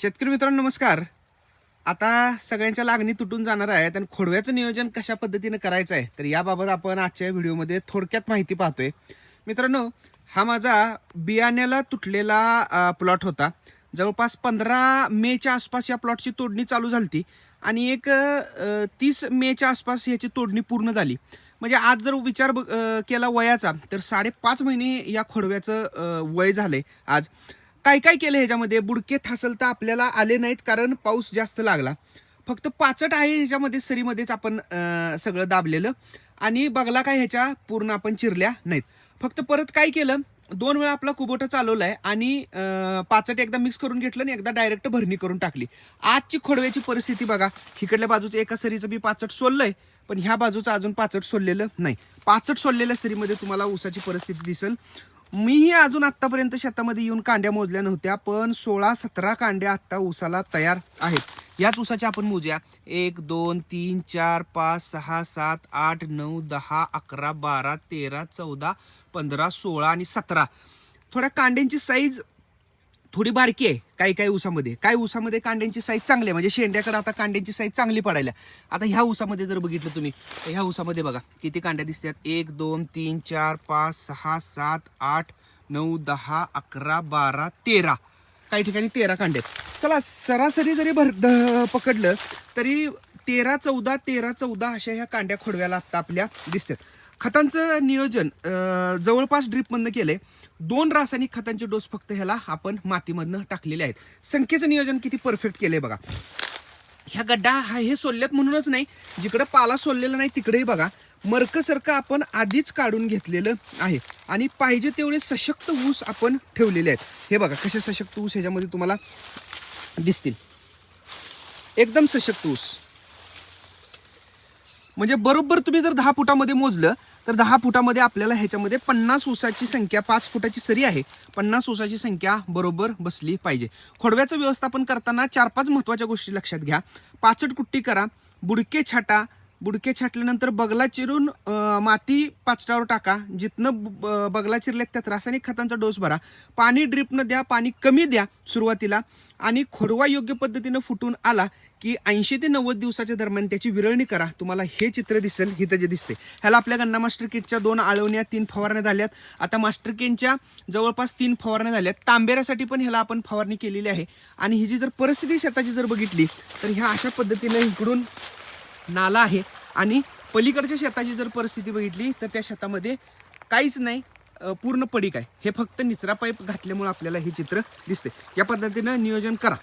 शेतकरी मित्रांनो नमस्कार. आता सगळ्यांच्या लागणी तुटून जाणार आहे आणि खोडव्याचं नियोजन कशा पद्धतीनं करायचं आहे तर याबाबत आपण आजच्या व्हिडिओमध्ये थोडक्यात माहिती पाहतोय. मित्रांनो हा माझा बियाण्याला तुटलेला प्लॉट होता. जवळपास पंधरा मेच्या आसपास या प्लॉटची तोडणी चालू झाली आणि एक तीस मेच्या आसपास याची तोडणी पूर्ण झाली. म्हणजे आज जर विचार केला वयाचा तर साडेपाच महिने या खोडव्याचं वय झालंय आज. काय काय केलं ह्याच्यामध्ये? बुडके थासलता आपल्याला आले नाहीत कारण पाऊस जास्त लागला. फक्त पाचट आहे ह्याच्यामध्ये सरीमध्येच आपण सगळं दाबलेलं. आणि बगला काय ह्याच्या? पूर्ण आपण चिरल्या नाहीत. फक्त परत काय केलं? दोन वेळा आपला कुबोटा आहे आणि पाचट एकदा मिक्स करून घेतलं आणि एकदा डायरेक्ट भरणी करून टाकली. आजची खोडव्याची परिस्थिती बघा. इकडल्या बाजूचं एका सरीचं बी पाचट सोललंय पण ह्या बाजूचं अजून पाचट सोललेलं नाही. पाचट सोललेल्या सरीमध्ये तुम्हाला ऊसाची परिस्थिती दिसेल. मीही अजून आतापर्यंत शेतामध्ये येऊन कांड्या मोजल्या नव्हत्या पण सोळा सतरा कांड्या आत्ता ऊसाला तयार आहेत. याच ऊसाच्या आपण मोजूया. एक दोन तीन चार पाच सहा सात आठ नऊ दहा अकरा बारा तेरा चौदा पंधरा सोळा आणि सतरा. थोड्या कांड्यांची साईज थोडी बारकी आहे काही काही ऊसामध्ये. काय ऊसामध्ये कांड्यांची साईज चांगली आहे. म्हणजे शेंड्याकडे आता कांड्यांची साईज चांगली पडायला आता ह्या ऊसामध्ये जर बघितलं तुम्ही तर ह्या ऊसामध्ये बघा किती कांड्या दिसतात? एक दोन तीन चार पाच सहा सात आठ नऊ दहा अकरा बारा तेरा. काही ठिकाणी तेरा कांड्या आहेत. चला सरासरी जरी भर पकडलं तरी तेरा चौदा तेरा चौदा अशा ह्या कांड्या खोडव्याला आत्ता आपल्या दिसतात. खतांचं नियोजन जवळपास ड्रीपमधनं केलंय. दोन रासायनिक खतांचे डोस फक्त ह्याला आपण मातीमधनं टाकलेले आहेत. संख्येचं नियोजन किती परफेक्ट केलंय बघा. ह्या गड्डा हा हे सोलल्यात म्हणूनच नाही जिकडे पाला सोललेला नाही तिकडेही बघा. मरकसारखं आपण आधीच काढून घेतलेलं आहे. आणि पाहिजे तेवढे सशक्त ऊस आपण ठेवलेले आहेत. हे बघा कसे सशक्त ऊस ह्याच्यामध्ये तुम्हाला दिसतील. एकदम सशक्त ऊस. म्हणजे बरोबर तुम्ही जर दहा फुटामध्ये मोजलं तर दहा फुटामध्ये आपल्याला ह्याच्यामध्ये पन्नास उसाची संख्या पाच फुटाची सरी आहे. पन्नास उसाची संख्या बरोबर बसली पाहिजे. खोडव्याचं व्यवस्थापन करताना चार पाच महत्त्वाच्या गोष्टी लक्षात घ्या. पाचट कुट्टी करा बुडके छाटा बुडके छाटल्यानंतर बगला चिरून माती पाचटावर टाका. जिथनं ब- ब- बगला चिरले त्यात रासायनिक खतांचा डोस भरा. पाणी ड्रिपनं द्या पाणी कमी द्या सुरुवातीला. आणि खोडवा योग्य पद्धतीनं फुटून आला की ऐंशी ते नव्वद दिवसाच्या दरम्यान त्याची विरळणी करा. तुम्हाला हे चित्र दिसेल हिथं जे दिसते. ह्याला आपल्या गन्ना मास्टर किटच्या दोन आळवण्या तीन फवारण्या झाल्यात. आता मास्टर किटच्या जवळपास तीन फवारण्या झाल्यात. तांबेऱ्यासाठी पण ह्याला आपण फवारणी केलेली आहे. आणि ही जी जर परिस्थिती शेताची जर बघितली तर ह्या अशा पद्धतीनं इकडून नाला आहे. आणि पलीकडच्या शेताची जर परिस्थिती बघितली तर त्या शेतामध्ये काहीच नाही पूर्ण पडीक आहे. हे फक्त निचरा पाईप घातल्यामुळे आपल्याला हे चित्र दिसते या पद्धतीनं नियोजन करा.